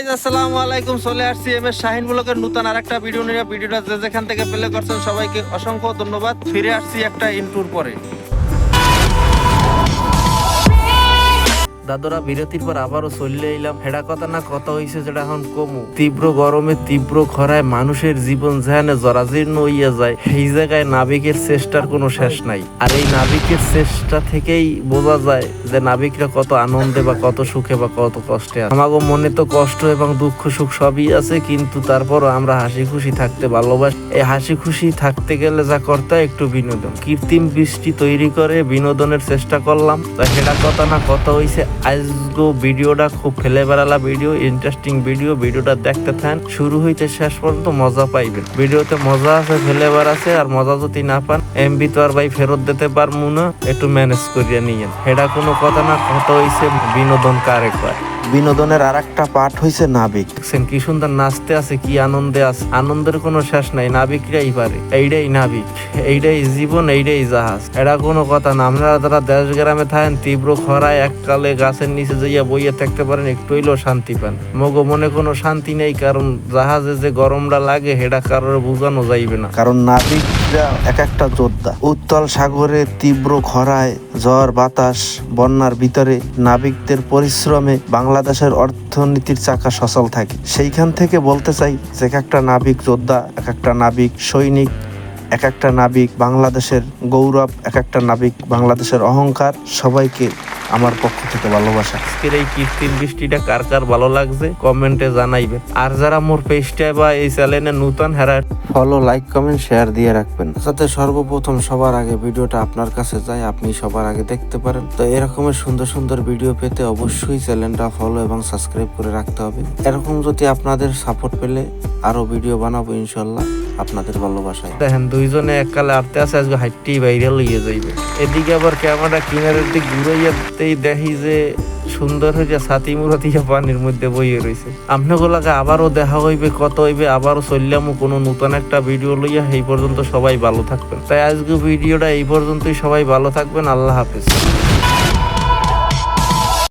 Guys আসসালামু আলাইকুম, চলে আসছি এম এস শাহিন ব্লকের নতুন আর একটা ভিডিও নিয়ে ভিডিওটা যে যেখান থেকে প্লে করছেন, সবাইকে অসংখ্য ধন্যবাদ। ফিরে আসছি একটা ইন্টুর পরে। দাদরা বিরতির পর আবারও চলে এলাম হেডা কথা না কথা হইছে যেটা এখন কমু। তীব্র গরমে তীব্র খরায় মানুষের জীবন যেখানে জরাজীর্ণ হইয়া যায়। সেই জায়গায় নাবিকের চেষ্টার কোনো শেষ নাই। আর এই নাবিকের চেষ্টা থেকেই বোঝা যায় যে নাবিকরা কত আনন্দে বা কত সুখে বা কত কষ্টে আমাগো মনে তো কষ্ট এবং দুঃখ সুখ সবই আছে, কিন্তু তারপরও আমরা হাসি খুশি থাকতে ভালোবাসি। এই হাসি খুশি থাকতে গেলে যা করতে একটু বিনোদন। কৃত্রিম বৃষ্টি তৈরি করে বিনোদনের চেষ্টা করলাম। তা সেটা কথা না কথা হইছে আজগো ভিডিওটা খুব ফেলে বেড়ালা ভিডিও ইন্টারেস্টিং ভিডিও, ভিডিওটা দেখতে থান। শুরু হইতে শেষ পর্যন্ত মজা পাইবেন। ভিডিওতে মজা আছে ফেলে আছে, আর মজা যদি না পান, এমবি তো আর ভাই ফেরত দিতে পারব না, একটু ম্যানেজ করিয়া নিয়ে এটা কোনো কথা না কত হইছে বিনোদন কারেক্ট কয় বিনোদনের আর একটা পার্ট হইছে নাবিক। দেখছেন কি সুন্দর নাচতে আছে কি আনন্দে আছে। আনন্দের কোনো শেষ নাই নাবিকরাই পারে। এইটাই নাবিক এইটাই জীবন এইটাই জাহাজ। এটা কোনো কথা না। আমরা যারা দেশ গ্রামে থাকেন তীব্র খরায় এককালে গাছের নিচে যাইয়া বইয়ে থাকতে পারেন একটু হইলেও শান্তি পান। মগো মনে কোনো শান্তি নেই কারণ জাহাজে যে গরমটা লাগে সেটা কারোর বোঝানো যাইবে না। কারণ নাবিকরা এক একটা যোদ্ধা। উত্তল সাগরে তীব্র খরায়, ঝড়, বাতাস, বন্যার ভিতরে নাবিকদের পরিশ্রমে বাংলাদেশের অর্থনীতির চাকা সচল থাকে। সেইখান থেকে বলতে চাই যে এক একটা নাবিক যোদ্ধা, এক একটা নাবিক সৈনিক, এক একটা নাবিক বাংলাদেশের গৌরব, এক একটা নাবিক বাংলাদেশের অহংকার সবাইকে আমার পক্ষ থেকে ভালোবাসা। আজকের এই কৃত্রিম বৃষ্টিটা কার কার ভালো লাগছে কমেন্টে জানাইবে আর যারা মোর পেজটা বা এই চ্যানেলে নতুন হেরা ফলো লাইক কমেন্ট শেয়ার দিয়ে রাখবেন। যাতে সর্বপ্রথম সবার আগে ভিডিওটা আপনার কাছে যায় আপনি সবার আগে দেখতে পারেন। তো এরকমের সুন্দর সুন্দর ভিডিও পেতে অবশ্যই চ্যানেলটা ফলো এবং সাবস্ক্রাইব করে রাখতে হবে। এরকম যদি আপনাদের সাপোর্ট পেলে আরও ভিডিও বানাবো ইনশাল্লাহ আপনাদের ভালোবাসায়। দেখেন দুইজনে এককালে আটতে আছে আজকে হাইটটি বাইরে লইয়ে যাইবে। এদিকে আবার ক্যামেরা কিনারের দিক ঘুরাইয়াতেই দেখি যে সুন্দর হয়ে ছাতি মুড়া দিয়ে পানির মধ্যে বইয়ে রয়েছে আপনাগুলাকে আবারও দেখা হইবে কত হইবে, আবারও চললামও কোনো নতুন একটা ভিডিও লইয়া। এই পর্যন্ত সবাই ভালো থাকবেন। তাই আজকে ভিডিওটা এই পর্যন্তই। সবাই ভালো থাকবেন। আল্লাহ হাফেজ।